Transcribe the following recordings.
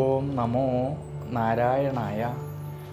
ഓം നമോ നാരായണായ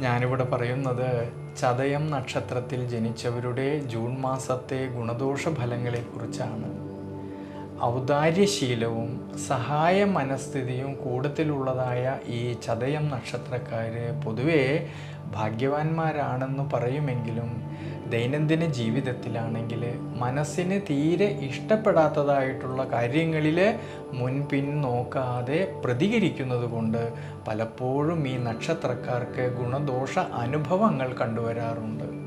ഞാനിവിടെ പറയുന്നത് ചതയം നക്ഷത്രത്തിൽ ജനിച്ചവരുടെ ജൂൺ മാസത്തെ ഗുണദോഷ ഫലങ്ങളെക്കുറിച്ചാണ് ഔദാര്യശീലവും സഹായ മനസ്ഥിതിയും കൂടുതലുള്ളതായ ഈ ചതയം നക്ഷത്രക്കാർ പൊതുവേ ഭാഗ്യവാന്മാരാണെന്ന് പറയുമെങ്കിലും ദൈനംദിന ജീവിതത്തിലാണെങ്കിൽ മനസ്സിന് തീരെ ഇഷ്ടപ്പെടാത്തതായിട്ടുള്ള കാര്യങ്ങളിൽ മുൻപിൻ നോക്കാതെ പ്രതികരിക്കുന്നത് കൊണ്ട് പലപ്പോഴും ഈ നക്ഷത്രക്കാർക്ക് ഗുണദോഷ അനുഭവങ്ങൾ കണ്ടുവരാറുണ്ട്.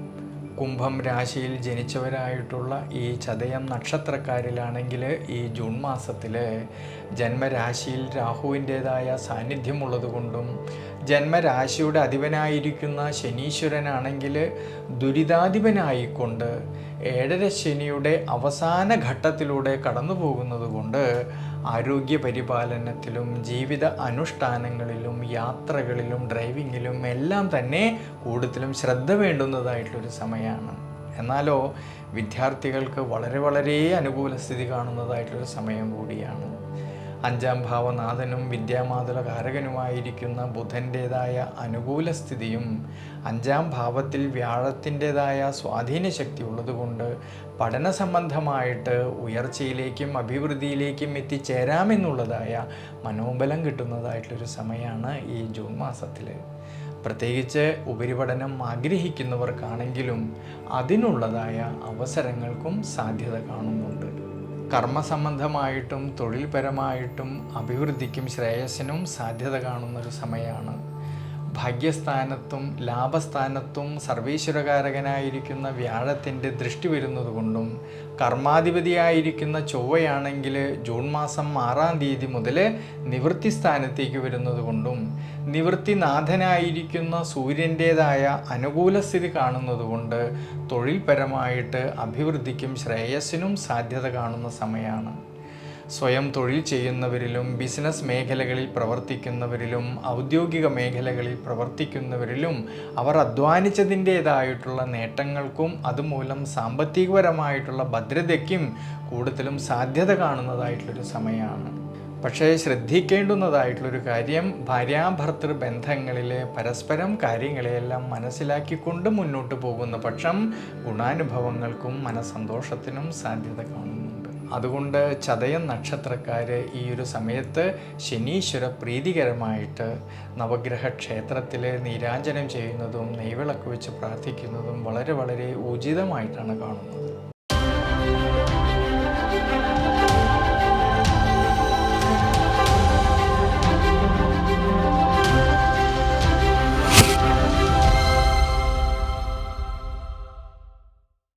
കുംഭം രാശിയിൽ ജനിച്ചവരായിട്ടുള്ള ഈ ചതയം നക്ഷത്രക്കാരിലാണെങ്കിൽ ഈ ജൂൺ മാസത്തിൽ ജന്മരാശിയിൽ രാഹുവിന്റേതായ സാന്നിധ്യമുള്ളത് കൊണ്ടും ജന്മരാശിയുടെ അധിപനായിരിക്കുന്ന ശനീശ്വരനാണെങ്കിൽ ദുരിതാധിപനായിക്കൊണ്ട് ഏഴര ശനിയുടെ അവസാന ഘട്ടത്തിലൂടെ കടന്നു പോകുന്നത് കൊണ്ട് ആരോഗ്യ പരിപാലനത്തിലും ജീവിത അനുഷ്ഠാനങ്ങളിലും യാത്രകളിലും ഡ്രൈവിങ്ങിലും എല്ലാം തന്നെ കൂടുതലും ശ്രദ്ധ വേണ്ടുന്നതായിട്ടൊരു സമയമാണ്. എന്നാലോ വിദ്യാർത്ഥികൾക്ക് വളരെ വളരെ അനുകൂല സ്ഥിതി കാണുന്നതായിട്ടൊരു സമയം കൂടിയാണ്. അഞ്ചാം ഭാവനാഥനും വിദ്യാമാതുല കാരകനുമായിരിക്കുന്ന ബുധന്റേതായ അനുകൂല സ്ഥിതിയും അഞ്ചാം ഭാവത്തിൽ വ്യാഴത്തിന്റെതായ സ്വാധീന ശക്തി ഉള്ളതുകൊണ്ട് പഠന സംബന്ധമായിട്ട് ഉയർച്ചയിലേക്കും അഭിവൃദ്ധിയിലേക്കും എത്തിച്ചേരാമെന്നുള്ളതായ മനോബലം കിട്ടുന്നതായിട്ടൊരു സമയമാണ് ഈ ജൂൺ മാസത്തിൽ പ്രത്യേകിച്ച് ഉപരിപഠനം ആഗ്രഹിക്കുന്നവർക്കാണെങ്കിലും അതിനുള്ളതായ അവസരങ്ങൾക്കും സാധ്യത കാണുന്നുണ്ട്. കർമ്മസംബന്ധമായിട്ടും തൊഴിൽപരമായിട്ടും അഭിവൃദ്ധിക്കും ശ്രേയസ്സിനും സാധ്യത കാണുന്നൊരു സമയമാണ്. ഭാഗ്യസ്ഥാനത്തും ലാഭസ്ഥാനത്തും സർവീശ്വരകാരകനായിരിക്കുന്ന വ്യാഴത്തിന്റെ ദൃഷ്ടി വരുന്നത് കൊണ്ടും കർമാധിപതിയായിരിക്കുന്ന ചൊവ്വയാണെങ്കിൽ ജൂൺ മാസം ആറാം തീയതി മുതൽ നിവൃത്തി സ്ഥാനത്തേക്ക് വരുന്നത് കൊണ്ടും നിവൃത്തിനാഥനായിരിക്കുന്ന സൂര്യന്റേതായ അനുകൂല സ്ഥിതി കാണുന്നത് കൊണ്ട് തൊഴിൽപരമായിട്ട് അഭിവൃദ്ധിക്കും ശ്രേയസ്സിനും സാധ്യത കാണുന്ന സമയമാണ്. സ്വയം തൊഴിൽ ചെയ്യുന്നവരിലും ബിസിനസ് മേഖലകളിൽ പ്രവർത്തിക്കുന്നവരിലും ഔദ്യോഗിക മേഖലകളിൽ പ്രവർത്തിക്കുന്നവരിലും അവർ അധ്വാനിച്ചതിന്റേതായിട്ടുള്ള നേട്ടങ്ങൾക്കും അതുമൂലം സാമ്പത്തികപരമായിട്ടുള്ള ഭദ്രതയ്ക്കും കൂടുതലും സാധ്യത കാണുന്നതായിട്ടുള്ളൊരു സമയമാണ്. പക്ഷേ ശ്രദ്ധിക്കേണ്ടുന്നതായിട്ടുള്ളൊരു കാര്യം ഭാര്യാഭർത്തൃ ബന്ധങ്ങളിലെ പരസ്പരം കാര്യങ്ങളെയെല്ലാം മനസ്സിലാക്കിക്കൊണ്ട് മുന്നോട്ട് പോകുന്ന പക്ഷം ഗുണാനുഭവങ്ങൾക്കും മനസന്തോഷത്തിനും സാധ്യത കാണുന്നുണ്ട് അതുകൊണ്ട് ചതയം നക്ഷത്രക്കാർ ഈ ഒരു സമയത്ത് ശനീശ്വര പ്രീതികരമായിട്ട് നവഗ്രഹ ക്ഷേത്രത്തിൽ നീരാഞ്ജനം ചെയ്യുന്നതും നെയ്വിളക്ക് വെച്ച് പ്രാർത്ഥിക്കുന്നതും വളരെ വളരെ ഉചിതമായിട്ടാണ് കാണുന്നത്.